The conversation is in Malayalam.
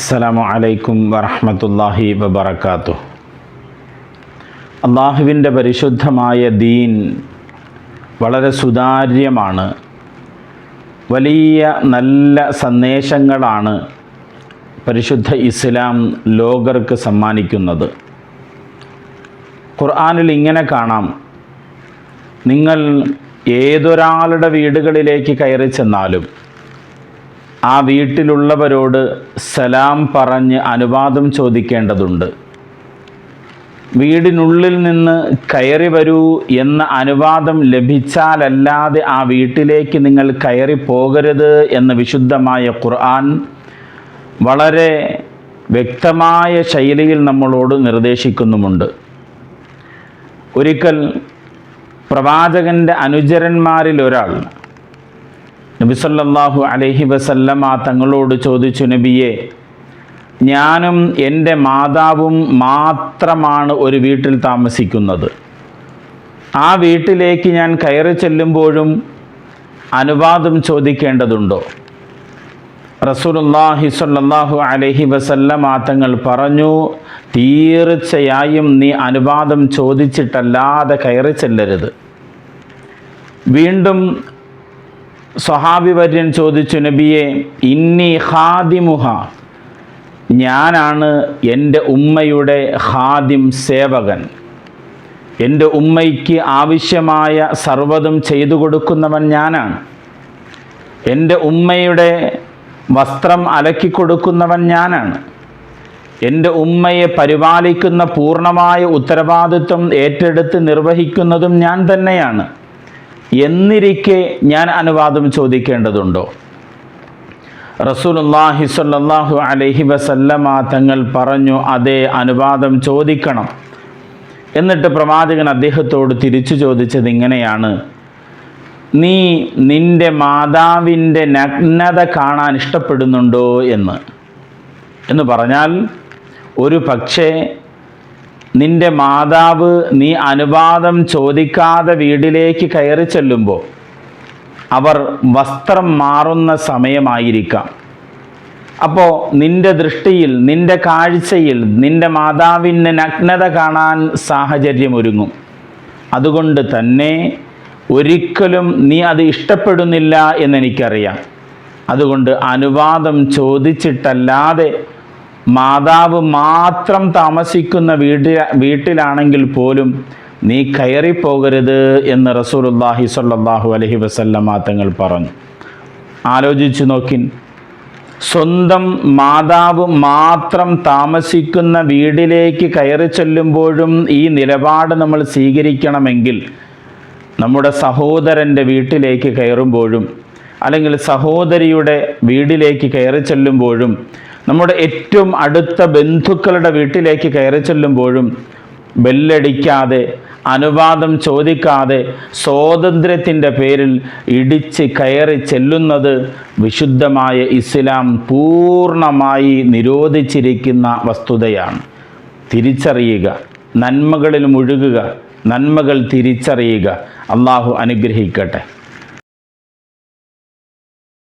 അസ്സലാമു അലൈക്കും വറഹമത്തല്ലാഹി വബർക്കാത്തു അള്ളാഹുവിന്റെ പരിശുദ്ധമായ ദീൻ വളരെ സുതാര്യമാണ്. വലിയ നല്ല സന്ദേശങ്ങളാണ് പരിശുദ്ധ ഇസ്ലാം ലോകർക്ക് സമ്മാനിക്കുന്നത്. ഖുർആാനിൽ ഇങ്ങനെ കാണാം. നിങ്ങൾ ഏതൊരാളുടെ വീടുകളിലേക്ക് കയറി ചെന്നാലും ആ വീട്ടിലുള്ളവരോട് സലാം പറഞ്ഞ് അനുവാദം ചോദിക്കേണ്ടതുണ്ട്. വീടിനുള്ളിൽ നിന്ന് കയറി വരൂ എന്ന അനുവാദം ലഭിച്ചാലല്ലാതെ ആ വീട്ടിലേക്ക് നിങ്ങൾ കയറി പോകരുത് എന്ന വിശുദ്ധമായ ഖുർആൻ വളരെ വ്യക്തമായ ശൈലിയിൽ നമ്മളോട് നിർദ്ദേശിക്കുന്നുമുണ്ട്. ഒരിക്കൽ പ്രവാചകന്റെ അനുചരന്മാരിൽ ഒരാൾ നബിസല്ലാഹു അലഹി വസല്ലമ തങ്ങളോട് ചോദിച്ചു നബിയെ ഞാനും എന്റെ മാതാവും മാത്രമാണ് ഒരു വീട്ടിൽ താമസിക്കുന്നത്. ആ വീട്ടിലേക്ക് ഞാൻ കയറി ചെല്ലുമ്പോഴും അനുവാദം ചോദിക്കേണ്ടതുണ്ടോ? റസൂലുല്ലാഹി സ്വല്ലല്ലാഹു അലഹി വസല്ലമ തങ്ങൾ പറഞ്ഞു തീർച്ചയായും നീ അനുവാദം ചോദിച്ചിട്ടല്ലാതെ കയറി ചെല്ലരുത്. വീണ്ടും സ്വഹാബിവര്യൻ ചോദിച്ചു നബിയെ ഇന്നി ഹാദിമുഹ ഞാനാണ് എന്റെ ഉമ്മയുടെ ഹാദിം സേവകൻ. എന്റെ ഉമ്മയ്ക്ക് ആവശ്യമായ സർവതും ചെയ്തു കൊടുക്കുന്നവൻ ഞാനാണ്. എന്റെ ഉമ്മയുടെ വസ്ത്രം അലക്കി കൊടുക്കുന്നവൻ ഞാനാണ്. എന്റെ ഉമ്മയെ പരിപാലിക്കുന്ന പൂർണമായ ഉത്തരവാദിത്വം ഏറ്റെടുത്ത് നിർവഹിക്കുന്നതും ഞാൻ തന്നെയാണ്. എന്നിരിക്കെ ഞാൻ അനുവാദം ചോദിക്കേണ്ടതുണ്ടോ? റസൂലുല്ലാഹി സ്വല്ലല്ലാഹു അലൈഹി വസല്ലമ തങ്ങൾ പറഞ്ഞു അതേ അനുവാദം ചോദിക്കണം. എന്നിട്ട് പ്രവാചകൻ അദ്ദേഹത്തോട് തിരിച്ചു ചോദിച്ചത് ഇങ്ങനെയാണ്. നീ നിന്റെ മാതാവിന്റെ നഗ്നത കാണാൻ ഇഷ്ടപ്പെടുന്നുണ്ടോ? എന്ന്. എന്ന് പറഞ്ഞാൽ ഒരു പക്ഷേ നിന്റെ മാതാവ് നീ അനുവാദം ചോദിക്കാതെ വീട്ടിലേക്ക് കയറി ചെല്ലുമ്പോൾ അവർ വസ്ത്രം മാറുന്ന സമയമായിരിക്കാം. അപ്പോൾ നിന്റെ ദൃഷ്ടിയിൽ നിന്റെ കാഴ്ചയിൽ നിന്റെ മാതാവിന്റെ നഗ്നത കാണാൻ സാഹചര്യമൊരുങ്ങും അതുകൊണ്ട് തന്നെ ഒരിക്കലും നീ അത് ഇഷ്ടപ്പെടുന്നില്ല എന്നെനിക്കറിയാം. അതുകൊണ്ട് അനുവാദം ചോദിച്ചിട്ടല്ലാതെ മാതാവ് മാത്രം താമസിക്കുന്ന വീട്ടിൽ വീട്ടിലാണെങ്കിൽ പോലും നീ കയറിപ്പോകരുത് എന്ന് റസൂലുല്ലാഹി സ്വല്ലല്ലാഹു അലഹി വസല്ലമ തങ്ങൾ പറഞ്ഞു. ആലോചിച്ചു നോക്കിൻ. സ്വന്തം മാതാവ് മാത്രം താമസിക്കുന്ന വീടിലേക്ക് കയറി ചെല്ലുമ്പോഴും ഈ നിലപാട് നമ്മൾ സ്വീകരിക്കണമെങ്കിൽ നമ്മുടെ സഹോദരന്റെ വീട്ടിലേക്ക് കയറുമ്പോഴും അല്ലെങ്കിൽ സഹോദരിയുടെ വീടിലേക്ക് കയറി ചെല്ലുമ്പോഴും നമ്മുടെ ഏറ്റവും അടുത്ത ബന്ധുക്കളുടെ വീട്ടിലേക്ക് കയറി ചെല്ലുമ്പോഴും ബെല്ലടിക്കാതെ അനുവാദം ചോദിക്കാതെ സ്വാതന്ത്ര്യത്തിന്റെ പേരിൽ ഇടിച്ച് കയറി ചെല്ലുന്നത് വിശുദ്ധമായ ഇസ്ലാം പൂർണമായി നിരോധിച്ചിരിക്കുന്ന വസ്തുതയാണ്. തിരിച്ചറിയുക നന്മകളിൽ മുഴുകുക നന്മകൾ തിരിച്ചറിയുക അള്ളാഹു അനുഗ്രഹിക്കട്ടെ.